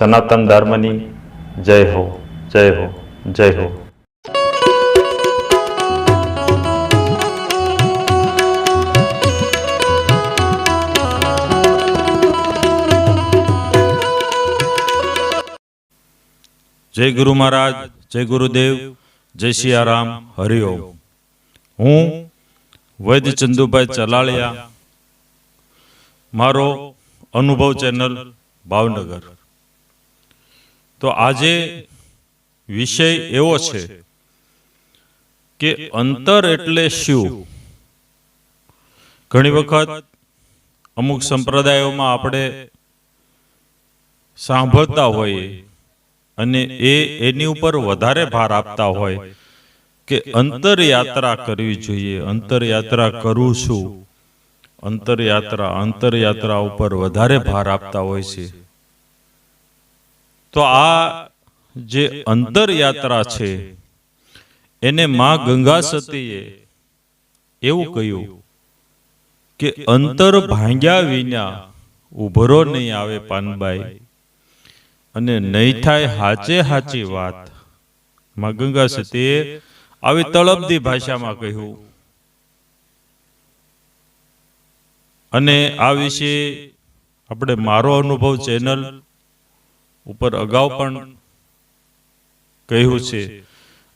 સનાતન ધર્મની જય હો જય હો જય હો જય ગુરુ મહારાજ જય ગુરુદેવ જય સિયારામ હરિઓમ હું વૈદ્ય ચંદુભાઈ ચલાળિયા મારો અનુભવ ચેનલ ભાવનગર તો આજે વિષય એવો છે કે અંતર એટલે શું? ઘણી વખત અમુક સંપ્રદાયોમાં આપણે સાંભળતા હોઈએ અને એ એની ઉપર વધારે ભાર આપતા હોય કે અંતર યાત્રા કરવી જોઈએ અંતરયાત્રા કરું છું. અંતર યાત્રા અંતર યાત્રા ઉપર વધારે ભાર આપતા હોય છે. તો આ જે અંતર યાત્રા છે એને માં ગંગા સતીએ એવું કહ્યું કે અંતર ભાંગ્યા વિના ઉભરો નહીં આવે પાનબાઈ. અને નહીં થાય હાચે હાચી વાત. માં ગંગા સતીએ આવી તળપદી ભાષામાં કહ્યું. અને આ વિશે આપણે મારો અનુભવ ચેનલ ઉપર અગાઉ પણ કહ્યું છે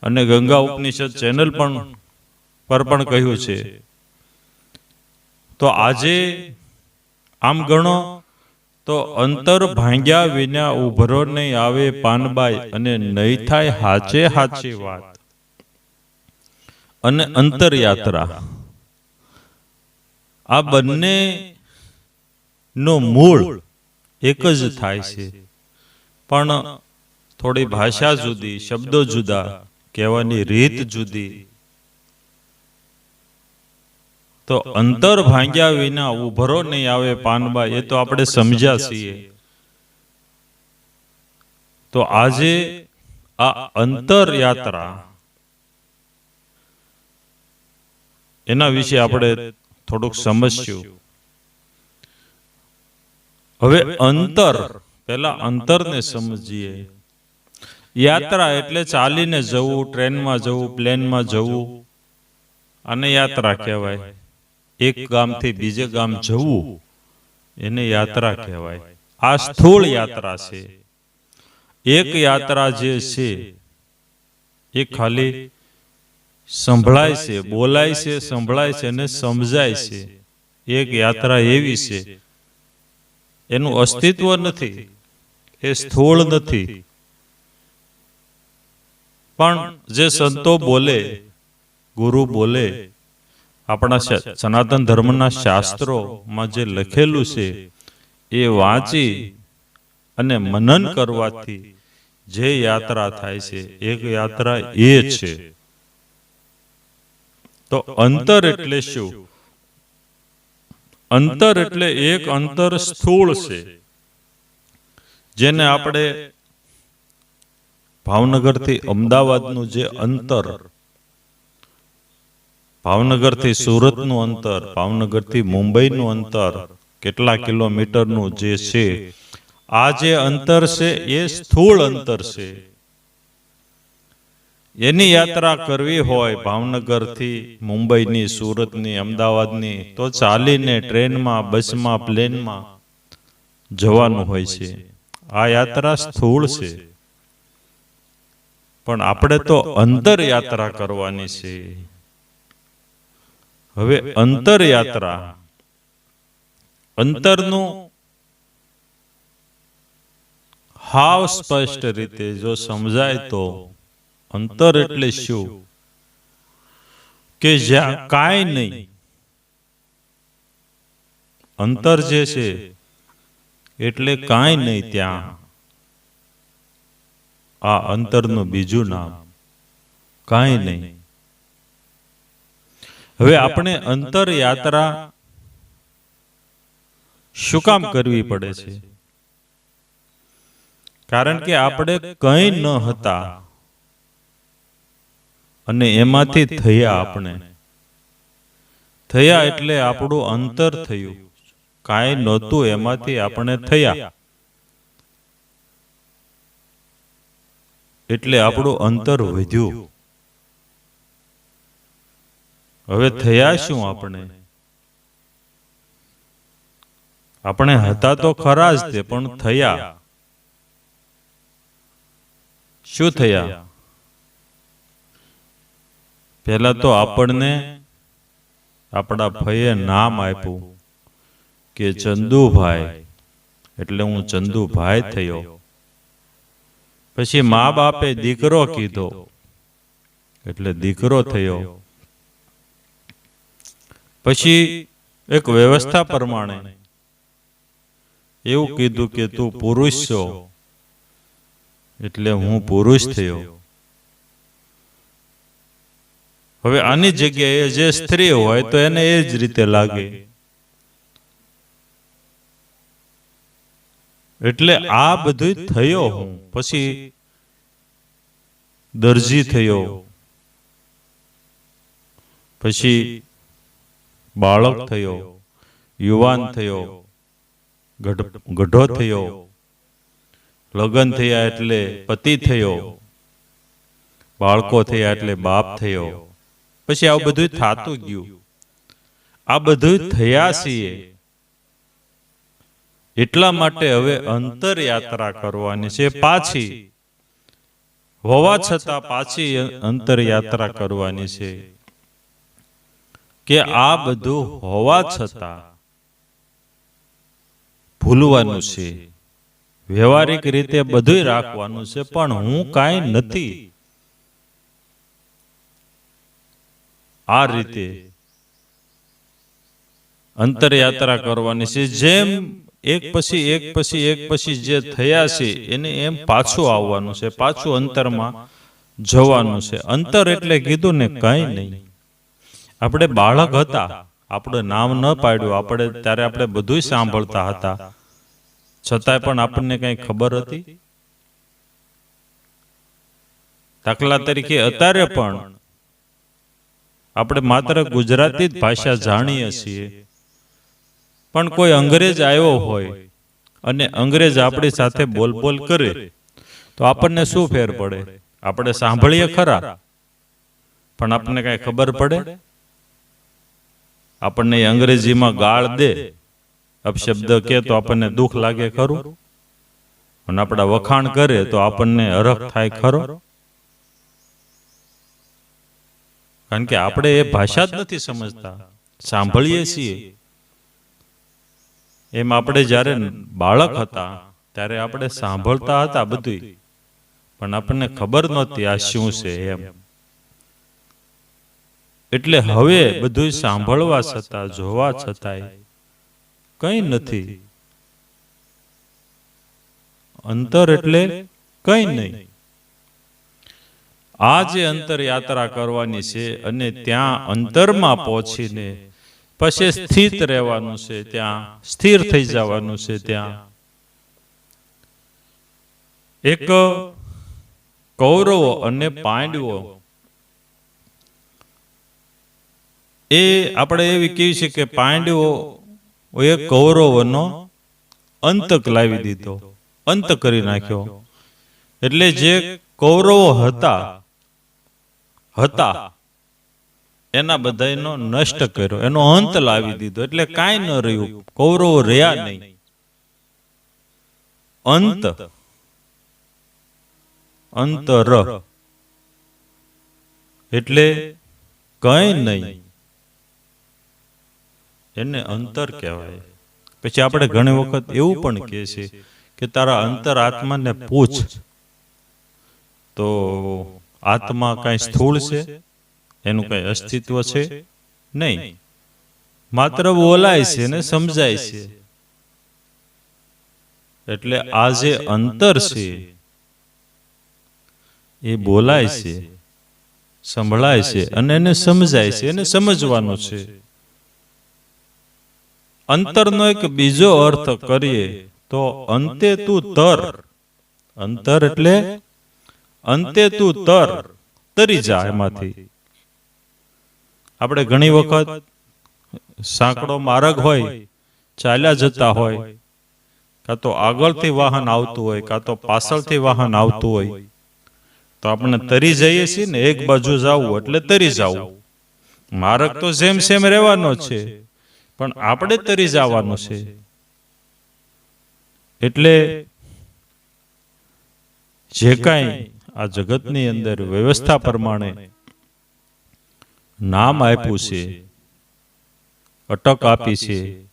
અને ગંગા ઉપનિષદ ચેનલ પણ પર પણ કહ્યું છે. તો આજે આમ ગણો તો અંતર ભાંગ્યા વિના ઉભરો નહીં આવે પાનબાઈ અને નહીં થાય હાચે હાચી વાત. અને અંતર યાત્રા આ બંને નો મૂળ એક જ થાય છે. પણ થોડી ભાષા જુદી, શબ્દો જુદા, કહેવાની રીત જુદી. તો અંતર ભાંગ્યા વિના ઉભરો નહીં આવે પાનબા, એ તો આપણે સમજ્યા છીએ. તો આજે આ અંતર યાત્રા એના વિશે આપણે થોડુંક સમજશું. હવે અંતર પેલા અંતરને સમજીએ. યાત્રા એટલે ચાલીને જવું ટ્રેનમાં જવું પ્લેનમાં જવું. અને યાત્રા કહેવાય. એક ગામથી બીજે ગામ જવું એને યાત્રા કહેવાય. આ સ્થૂળ યાત્રા છે. એક યાત્રા જે છે એ ખાલી સંભળાય છે બોલાય છે સંભળાય છે અને સમજાય છે. એક યાત્રા એવી છે. એનું અસ્તિત્વ નથી. એ સ્થૂળ નથી. પણ જે સંતો બોલે ગુરુ બોલે આપણા સનાતન ધર્મના શાસ્ત્રોમાં જે લખેલું છે એ વાંચી અને મનન કરવાથી જે યાત્રા થાય છે એક યાત્રા એ છે. તો અંતર એટલે શું? અંતર એટલે એક અંતર સ્થૂળ છે, જેને આપણે ભાવનગરથી અમદાવાદનું જે અંતર, ભાવનગરથી સુરતનું અંતર, ભાવનગરથી મુંબઈનું અંતર, કેટલા કિલોમીટરનું જે છે, આ જે અંતર છે એ સ્થૂળ અંતર છે. એની યાત્રા કરવી હોય ભાવનગરથી, મુંબઈની, સુરતની, અમદાવાદની, તો ચાલીને ટ્રેનમાં, બસમાં, પ્લેનમાં જવાનું હોય છે. આ યાત્રા સ્થૂળ છે. પણ આપણે તો અંતર યાત્રા કરવાની છે. હવે અંતર યાત્રા અંતરનું હાવ સ્પષ્ટ રીતે જો સમજાય તો અંતર એટલે શું? કે જ્યાં કાંઈ નહીં. અંતર જે છે એટલે કાંઈ નહીં ત્યાં. આ અંતરનું બીજું નામ. કાંઈ નહીં. હવે આપણે અંતર યાત્રા શું કામ કરવી પડે છે? કારણ કે આપણે કંઈ ન હતા. અને એમાંથી થયા આપણે. થયા એટલે આપણું અંતર થયું. કાંઈ નહોતું, એમાંથી આપણે થયા. એટલે આપણું અંતર વધ્યું. હવે થયા શું આપણે? આપણે હતા તો ખરા જ તે, પણ થયા. શું થયા? પહેલા તો આપણને આપણા ભયે નામ આપ્યું કે ચંદુભાઈ, એટલે હું ચંદુભાઈ થયો. પછી મા બાપે દીકરો કીધો, એટલે દીકરો થયો. પછી એક વ્યવસ્થા પ્રમાણે એવું કીધું કે તું પુરુષ છો, એટલે હું પુરુષ થયો. હવે આની જગ્યાએ જે સ્ત્રી હોય તો એને એ જ રીતે લાગે. એટલે આ બધું થયો હું. પછી દરજી થયો. પછી બાળક થયો, યુવાન થયો ગઢો થયો, લગ્ન થયા એટલે પતિ થયો, બાળકો થયા એટલે બાપ થયો. પછી આવું બધું થતું ગયું. આ બધું થયા છીએ. એટલા માટે હવે અંતર યાત્રા કરવાની છે પાછી. હોવા છતાં પાછી અંતર યાત્રા કરવાની છે. કે આ બધું હોવા છતાં ભૂલવાનું છે. વ્યવહારિક રીતે બધું રાખવાનું છે પણ હું કાંઈ નથી. આ રીતે અંતરયાત્રા કરવાની છે. જેમ એક પછી એક પછી એક પછી જે થયા છે, એને એમ પાછું આવવાનું છે. પાછું અંતરમાં જવાનું છે. અંતર એટલે કીધું ને કઈ નહીં. આપણે બાળક હતા. આપણે નામ ન પાડ્યું. આપણે ત્યારે આપણે બધું સાંભળતા હતા. છતાંય પણ આપણને કઈ ખબર હતી? દાખલા તરીકે, અત્યારે પણ આપણે માત્ર ગુજરાતી જ ભાષા જાણીએ છીએ. પણ કોઈ અંગ્રેજ આવ્યો હોય અને અંગ્રેજ આપણી સાથે બોલબોલ કરે, તો આપણને શું ફેર પડે? આપણે સાંભળીએ ખરા? પણ આપણને કઈ ખબર પડે? આપણને અંગ્રેજીમાં ગાળ દે, અપશબ્દ કે તો આપણને દુઃખ લાગે ખરું? અને આપણા વખાણ કરે તો આપણને હરખ થાય ખરો? કારણ કે આપણે એ ભાષા જ નથી સમજતા. સાંભળીએ છીએ. એમ આપણે જ્યારે બાળક હતા, ત્યારે આપણે સાંભળતા હતા બધું પણ આપણને ખબર નહોતી આ શું છે એમ. એટલે હવે બધું સાંભળવા છતાં, જોવા છતાંય કઈ નથી. અંતર એટલે કઈ નહીં. આ જે અંતર યાત્રા કરવાની છે અને ત્યાં અંતરમાં પહોંચીને પછી સ્થિત રહેવાનું છે, ત્યાં સ્થિર થઈ જવાનું છે ત્યાં. એક કૌરવો અને પાંડવો. એ આપણે એવી કહી છે કે પાંડવો એ કૌરવોનો અંતક લાવી દીધો, અંત કરી નાખ્યો. એટલે જે કૌરવો હતા હતા. એના બધાનો નષ્ટ કર્યો. એનો અંત લાવી દીધો. એટલે કાંઈ ન રહ્યું. કૌરવો રહ્યા નહીં. અંત. અંતર. એટલે કઈ નહીં. એને અંતર કહેવાય. પછી આપણે ઘણી વખત એવું પણ કહે છે કે તારા અંતર આત્માને પૂછ. તો આત્મા કઈ સ્થૂળ છે? એનું કઈ અસ્તિત્વ છે? નહીં. માત્ર બોલાય છે ને સમજાય છે. એટલે આ જે અંતર છે એ બોલાય છે સંભળાય છે અને એને સમજાય છે એને સમજવાનું છે. અંતરનો એક બીજો અર્થ કરીએ તો અંતે તું તર. અંતર એટલે અંતે તું તર, તરી જા એમાંથી. આપણે ઘણી વખત સાંકડો માર્ગ હોય, ચાલ્યા જતા હોય, કાં તો આગળથી વાહન આવતું હોય, કાં તો પાછળથી વાહન આવતું હોય, તો આપણે તરી જઈએ છીએ ને, એક બાજુ જાવું એટલે તરી જાવું. માર્ગ તો જેમ સેમ રહેવાનો છે, પણ આપણે તરી જવાનું છે. એટલે જે કાંઈ આ જગતની અંદર વ્યવસ્થા પ્રમાણે નામ આપ્યું છે, અટક આપી છે,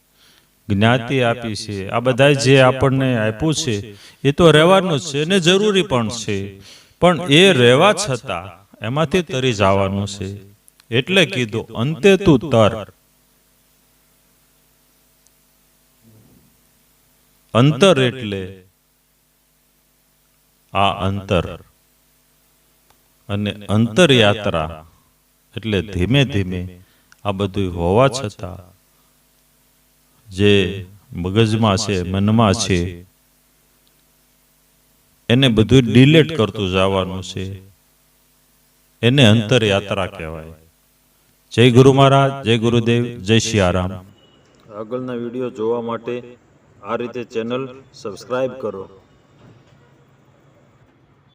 જ્ઞાતિ આપી છે. આ બધા જે આપણને આપ્યું છે, એ તો રહેવાનું જ છે અને જરૂરી પણ છે. પણ એ રહેવા છતાં એમાંથી તરી જવાનું છે. એટલે કીધું, અંતે તું તર. અંતર એટલે આ અંતર. અને અંતરયાત્રા એટલે ધીમે ધીમે આ બધું હોવા છતાં જે મગજમાં છે, મનમાં છે, એને બધું ડિલેટ કરતું જવાનું છે, એને અંતર યાત્રા કહેવાય. જય ગુરુ મહારાજ, જય ગુરુદેવ, જય સિયારામ આગળના વીડિયો જોવા માટે આ રીતે ચેનલ સબસ્ક્રાઇબ કરો.